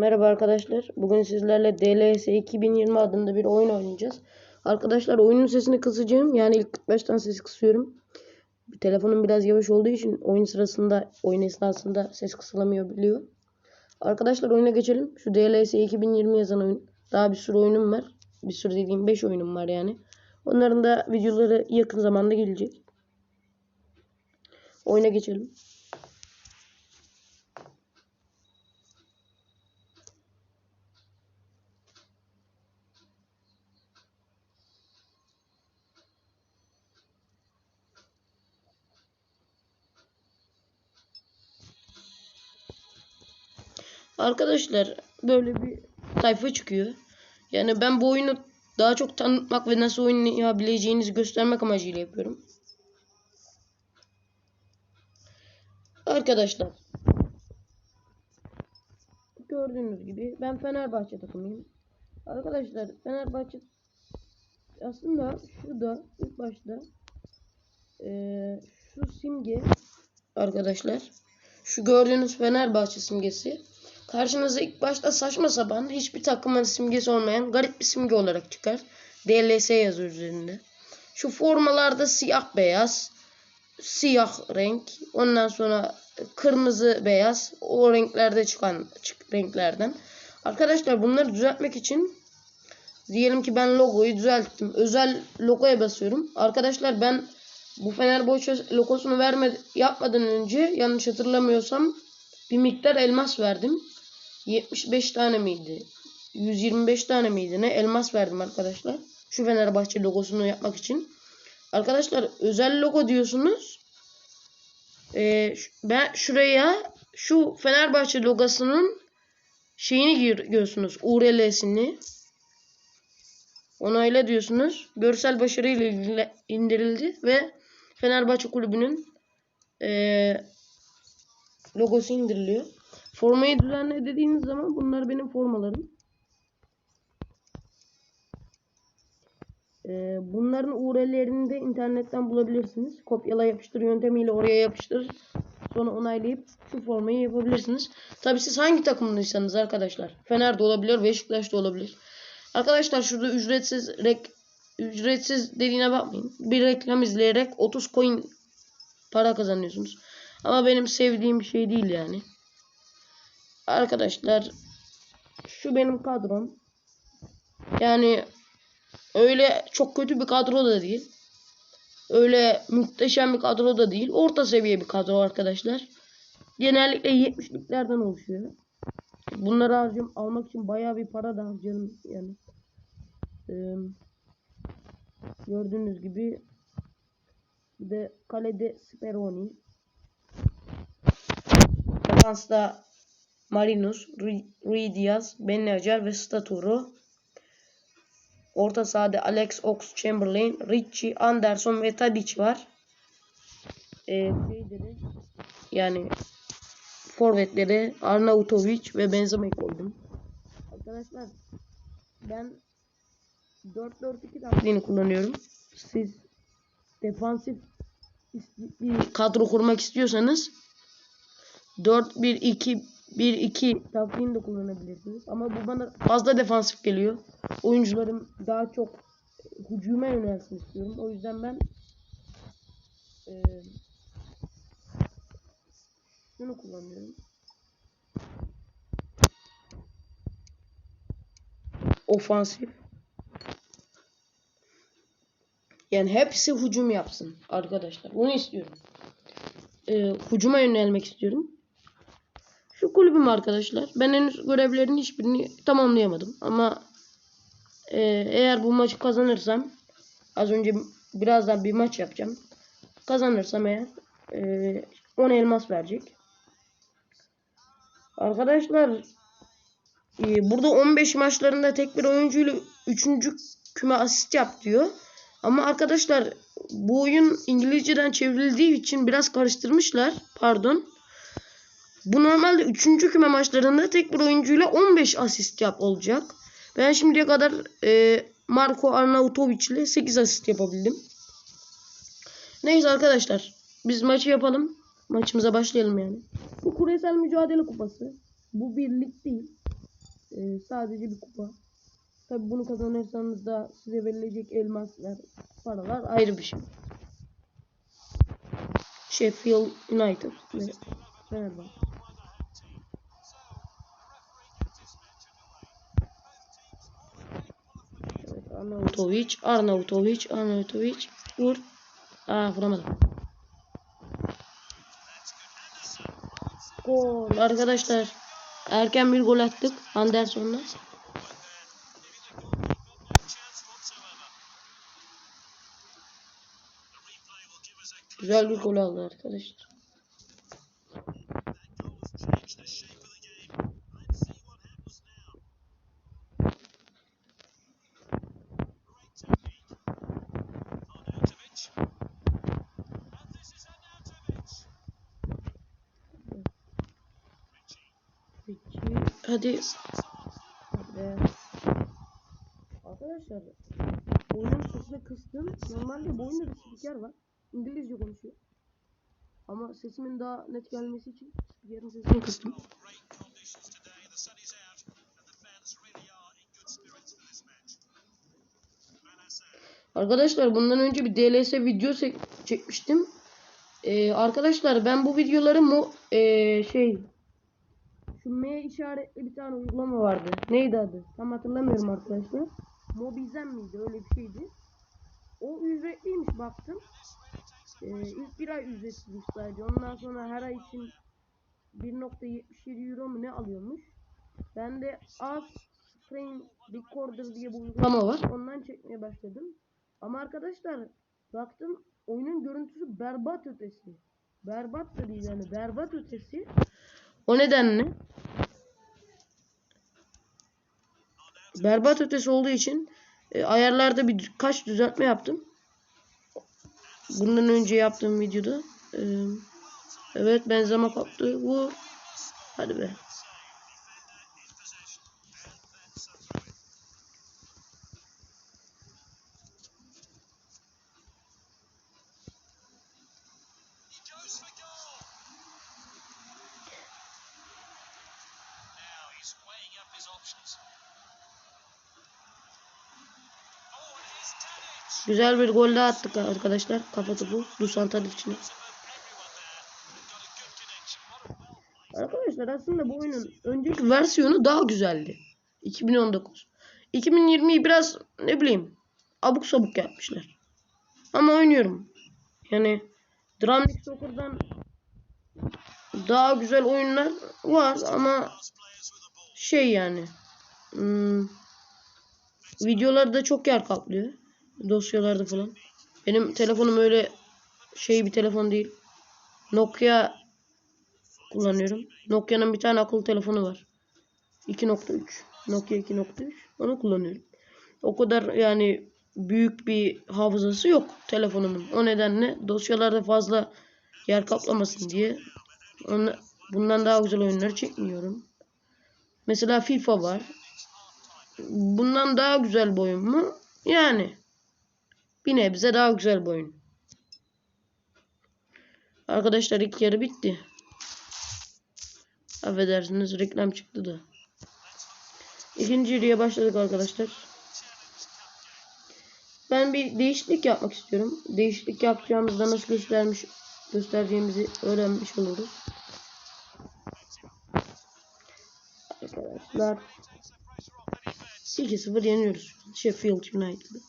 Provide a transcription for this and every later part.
Merhaba arkadaşlar. Bugün sizlerle DLS 2020 adında bir oyun oynayacağız. Arkadaşlar oyunun sesini kısacağım. Yani ilk 45'ten sesi kısıyorum. Telefonum biraz yavaş olduğu için oyun sırasında, oyun esnasında ses kısılamıyor biliyor. Arkadaşlar oyuna geçelim. Şu DLS 2020 yazan oyun. Daha bir sürü oyunum var. Bir sürü dediğim 5 oyunum var yani. Onların da videoları yakın zamanda gelecek. Oyuna geçelim. Arkadaşlar böyle bir sayfa çıkıyor. Yani ben bu oyunu daha çok tanıtmak ve nasıl oynayabileceğinizi göstermek amacıyla yapıyorum. Arkadaşlar gördüğünüz gibi ben Fenerbahçe takımıyım. Arkadaşlar Fenerbahçe aslında şurada ilk başta eee, şu simge arkadaşlar şu gördüğünüz Fenerbahçe simgesi karşınıza ilk başta saçma sapan hiçbir takımın simgesi olmayan garip bir simge olarak çıkar. DLS yazıyor üzerinde. Şu formalarda siyah beyaz siyah renk ondan sonra kırmızı beyaz o renklerde çıkan çık renklerden. Arkadaşlar bunları düzeltmek için diyelim ki ben logoyu düzelttim. Özel logoya basıyorum. Arkadaşlar ben bu Fenerbahçe logosunu verme yapmadan önce yanlış hatırlamıyorsam bir miktar elmas verdim. 75 tane miydi? 125 tane miydi ne? Elmas verdim arkadaşlar. Şu Fenerbahçe logosunu yapmak için. Arkadaşlar özel logo diyorsunuz. Ee, ben şuraya şu Fenerbahçe logosunun şeyini giriyorsunuz. URL'sini. Onayla diyorsunuz. Görsel başarıyla indirildi ve Fenerbahçe kulübünün eee, logosu indiriliyor. Formayı düzenle dediğiniz zaman bunlar benim formalarım. Eee, bunların URL'lerini de internetten bulabilirsiniz. Kopyala yapıştır yöntemiyle oraya yapıştır. Sonra onaylayıp şu formayı yapabilirsiniz. Tabi siz hangi takımlıysanız arkadaşlar. Fener de olabilir, Beşiktaş da olabilir. Arkadaşlar şurada ücretsiz rek ücretsiz dediğine bakmayın. Bir reklam izleyerek 30 coin para kazanıyorsunuz. Ama benim sevdiğim şey değil yani. Arkadaşlar şu benim kadrom. Yani öyle çok kötü bir kadro da değil. Öyle muhteşem bir kadro da değil. Orta seviye bir kadro arkadaşlar. Genellikle 70'liklerden oluşuyor. Bunları harcam almak için bayağı bir para da harcadım yani. Ee, gördüğünüz gibi bir de kalede Speroni. Defansta Marinus, Rui Diaz, Benacer ve Staturo. Orta sahada Alex Ox-Chamberlain, Richie, Anderson ve Tadic var. Ee, yani forvetleri Arnautovic ve Benzema'yı koydum. Arkadaşlar ben 4-4-2 taktiğini kullanıyorum. Siz defansif bir kadro kurmak istiyorsanız 4-1-2 1-2 taktiğini de kullanabilirsiniz. Ama bu bana fazla defansif geliyor. Oyuncularım daha çok hücuma yönelsin istiyorum. O yüzden ben eee şunu kullanıyorum. Ofansif. Yani hepsi hücum yapsın arkadaşlar. Bunu istiyorum. Ee, hücuma yönelmek istiyorum. Şu kulübüm arkadaşlar. Ben henüz görevlerin hiçbirini tamamlayamadım. Ama e, eğer bu maçı kazanırsam az önce birazdan bir maç yapacağım. Kazanırsam eğer e, 10 elmas verecek. Arkadaşlar e, burada 15 maçlarında tek bir oyuncuyla 3. küme asist yap diyor. Ama arkadaşlar bu oyun İngilizceden çevrildiği için biraz karıştırmışlar. Pardon. Bu normalde 3. küme maçlarında tek bir oyuncuyla 15 asist yap olacak. Ben şimdiye kadar e, Marco Arnautovic ile 8 asist yapabildim. Neyse arkadaşlar. Biz maçı yapalım. Maçımıza başlayalım yani. Bu küresel mücadele kupası. Bu bir lig değil. Ee, sadece bir kupa. Tabi bunu kazanırsanız da size verilecek elmaslar, paralar ayrı bir şey. Sheffield United ve Fenerbahçe. Evet, Arnautovic, Arnautovic, Arnautovic. Vur. Aa vuramadım. Gol arkadaşlar. Erken bir gol attık Anderson'la. Güzel bir gol aldı arkadaşlar. Hadi. Hadi. Arkadaşlar oyunun sesini kıstım. Normalde bu oyunda bir spiker var. İngilizce konuşuyor. Ama sesimin daha net gelmesi için spikerin sesini kıstım. Arkadaşlar bundan önce bir DLS video çek- çekmiştim. Ee, arkadaşlar ben bu videoları mu ee, şey şu M işaretli bir tane uygulama vardı. Neydi adı? Tam hatırlamıyorum arkadaşlar. Mobizen miydi? Öyle bir şeydi. O ücretliymiş baktım. Ee, ilk bir ay ücretsizmiş sadece. Ondan sonra her ay için 1.77 euro mu ne alıyormuş. Ben de Az Screen Recorder diye bir uygulama var. Ondan çekmeye başladım. Ama arkadaşlar baktım oyunun görüntüsü berbat ötesi. Berbat da değil yani berbat ötesi. O nedenle berbat ötesi olduğu için e, ayarlarda birkaç düzeltme yaptım. Bundan önce yaptığım videoda. E, evet benzeme kaptı. Bu. Hadi be. Güzel bir gol daha attık arkadaşlar. Kafa topu. Dusan well played. Arkadaşlar aslında bu oyunun önceki versiyonu daha güzeldi. 2019. 2020'yi biraz ne bileyim abuk sabuk yapmışlar. Ama oynuyorum. Yani Drum League Soccer'dan daha güzel oyunlar var ama şey yani hmm, videolarda çok yer kaplıyor. Dosyalarda falan. Benim telefonum öyle şey bir telefon değil. Nokia kullanıyorum. Nokia'nın bir tane akıllı telefonu var. 2.3. Nokia 2.3. Onu kullanıyorum. O kadar yani büyük bir hafızası yok telefonumun. O nedenle dosyalarda fazla yer kaplamasın diye onu, bundan daha güzel oyunlar çekmiyorum. Mesela FIFA var. Bundan daha güzel bir oyun mu? Yani. Bir nebze daha güzel bir oyun. Arkadaşlar ilk yarı bitti. Affedersiniz reklam çıktı da. İkinci yarıya başladık arkadaşlar. Ben bir değişiklik yapmak istiyorum. Değişiklik yapacağımızda nasıl göstermiş göstereceğimizi öğrenmiş oluruz. Arkadaşlar 2-0 yeniyoruz. Sheffield United'ı.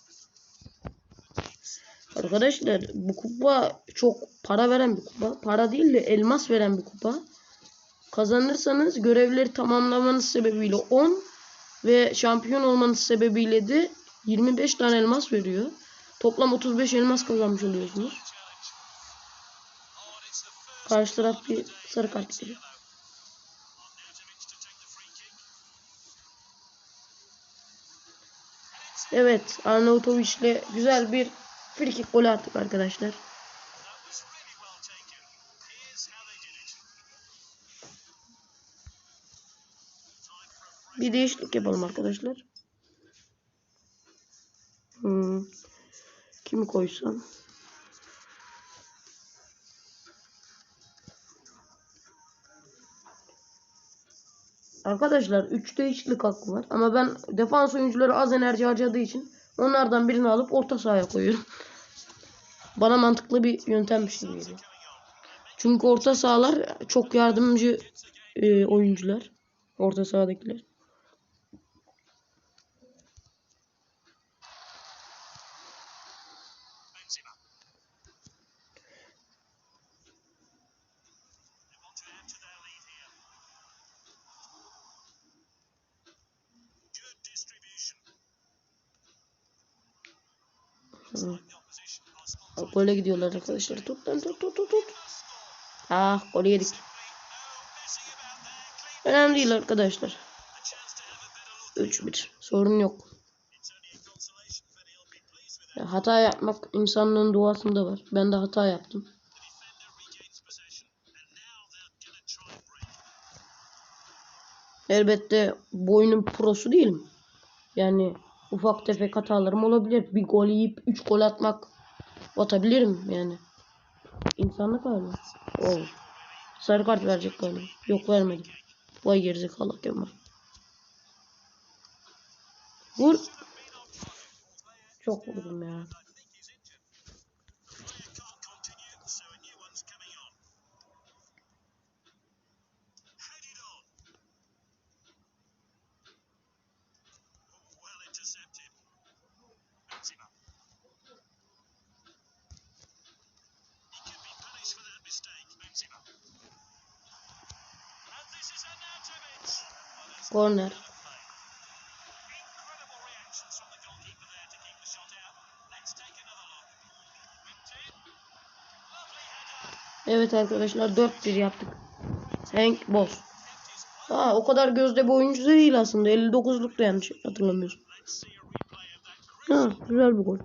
Arkadaşlar bu kupa çok para veren bir kupa. Para değil de elmas veren bir kupa. Kazanırsanız görevleri tamamlamanız sebebiyle 10 ve şampiyon olmanız sebebiyle de 25 tane elmas veriyor. Toplam 35 elmas kazanmış oluyorsunuz. Karşı taraf bir sarı kart veriyor. Evet Arnautovic ile güzel bir free kick golü attık arkadaşlar. Bir değişiklik yapalım arkadaşlar. Hmm. Kimi koysam? Arkadaşlar 3 değişiklik hakkı var. Ama ben defans oyuncuları az enerji harcadığı için onlardan birini alıp orta sahaya koyuyorum. Bana mantıklı bir yöntemmiş gibi geliyor. Çünkü orta sahalar çok yardımcı e, oyuncular. Orta sahadakiler. Gole gidiyorlar arkadaşlar. Tut lan tut tut tut tut. Ah golü yedik. Önemli değil arkadaşlar. a chance to have a better look. 3-1. Sorun yok. Ya, hata yapmak insanlığın doğasında var. Ben de hata yaptım. Elbette bu oyunun prosu değilim. Yani ufak tefek hatalarım olabilir. Bir gol yiyip 3 gol atmak atabilirim yani. İnsanlık hali. Oo. Sarı kart verecek galiba. Yok vermedi. Vay gerizekalı Kemal. Vur. Çok vurdum ya. Header. Evet arkadaşlar 4-1 yaptık. Hank Boss. Aa, o kadar gözde bir oyuncu değil aslında. 59'luk da yanlış hatırlamıyorsun. Ha, güzel bir gol.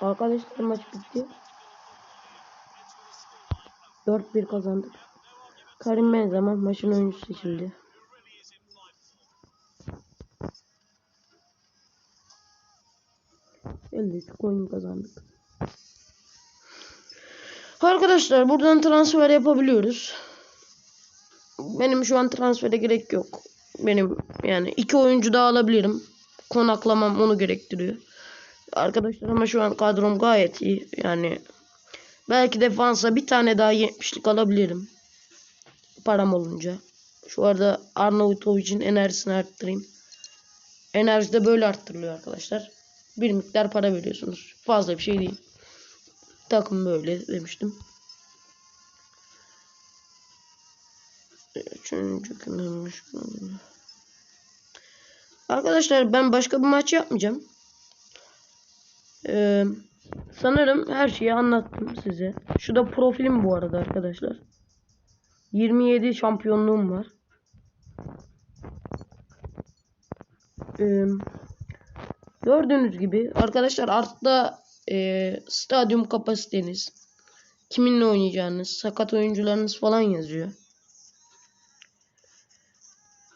Arkadaşlar maç bitti. 4-1 kazandık. Karim Benzema maçın oyuncusu seçildi. Elde oyunu kazandık. Arkadaşlar buradan transfer yapabiliyoruz. Benim şu an transfere gerek yok. Benim yani iki oyuncu daha alabilirim. Konaklamam onu gerektiriyor. Arkadaşlar ama şu an kadrom gayet iyi. Yani belki defansa bir tane daha 70'lik alabilirim. Param olunca. Şu arada Arnavutovic'in enerjisini arttırayım. Enerji de böyle arttırılıyor arkadaşlar. Bir miktar para veriyorsunuz. Fazla bir şey değil. Takım böyle demiştim. Üçüncü günüymüş. Arkadaşlar ben başka bir maç yapmayacağım. Ee, sanırım her şeyi anlattım size. Şu da profilim bu arada arkadaşlar. 27 şampiyonluğum var. Ee, gördüğünüz gibi arkadaşlar altta e, stadyum kapasiteniz, kiminle oynayacağınız, sakat oyuncularınız falan yazıyor.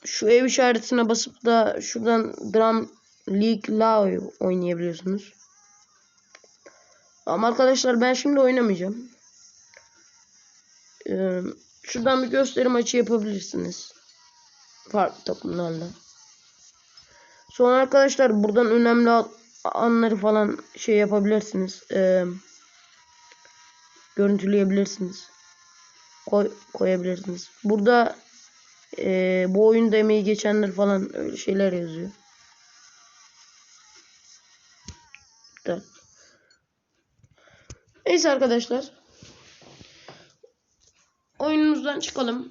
Şu ev işaretine basıp da şuradan Drum League Live oynayabiliyorsunuz. Ama arkadaşlar ben şimdi oynamayacağım. Ee, şuradan bir gösteri maçı yapabilirsiniz. Farklı takımlarla. Sonra arkadaşlar buradan önemli anları falan şey yapabilirsiniz. Ee, görüntüleyebilirsiniz. Koy, koyabilirsiniz. Burada ee, bu oyunda emeği geçenler falan öyle şeyler yazıyor. Neyse arkadaşlar. Oyunumuzdan çıkalım.